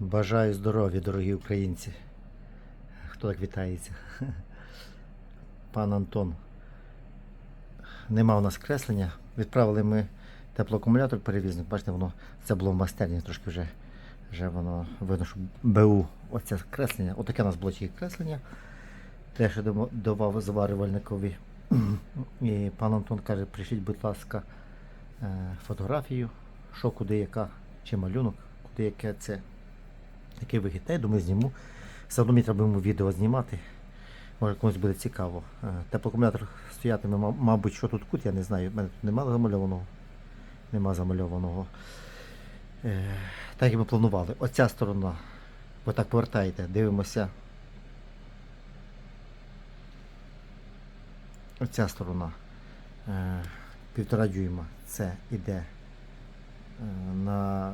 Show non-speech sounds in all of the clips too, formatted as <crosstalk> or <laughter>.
Бажаю здоров'я, дорогі українці. Хто так вітається? <laughs> Пан Антон. Нема у нас креслення. Відправили ми теплоакумулятор перевізник. Бачите, воно це було в майстерні, трошки вже, вже воно видно, що БУ. Оце креслення. Отаке у нас було тільки креслення. Те, що давав зварювальникові. <clears throat> І пан Антон каже, прийшліть, будь ласка, е, фотографію, що куди яка, чи малюнок, куди яке це такий вихід. Та я думаю, зніму. Все одно мені треба йому відео знімати. Може комусь буде цікаво. Е, Теплоакумулятор стоятиме, мабуть, що тут кут, я не знаю. У мене тут немає замальованого. Нема замальованого. Е, Так як ми планували. Оця сторона. Ви так повертаєте, дивимося. Оця сторона. Е, Півтора дюйма. Це іде е, на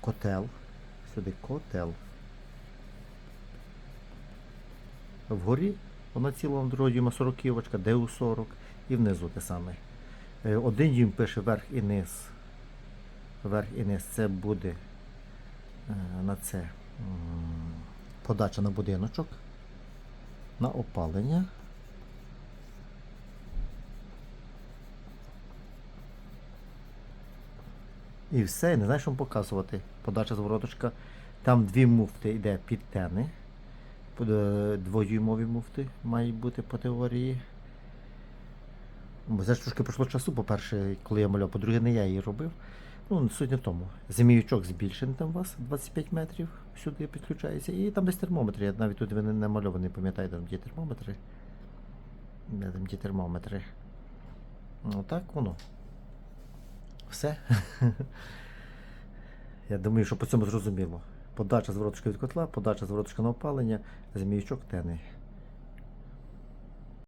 котел. Сюди котел. Вгорі вона ціла на дюйма 40 ківочка, ДУ-40 і внизу те саме. Е, Один дюйм пише верх і низ. Верх і низ це буде е, на це подача на будиночок, на опалення. І все, не знаю, що вам показувати. Подача звороточка. Там дві муфти йде під тени. Дводюймові муфти мають бути по теорії. Бо це ж трошки пройшло часу, по-перше, коли я малював, по-друге, не я її робив. Ну, суть не в тому. Зміючок збільшений там у вас 25 метрів, сюди підключається. І там десь термометри. Я навіть тут не намальований, пам'ятаєте, там є термометри. Де там ті термометри. Ну так воно. Все. <laughs> Я думаю, що по цьому зрозуміло. Подача звороточка від котла, подача звороточка на опалення, зміючок тени.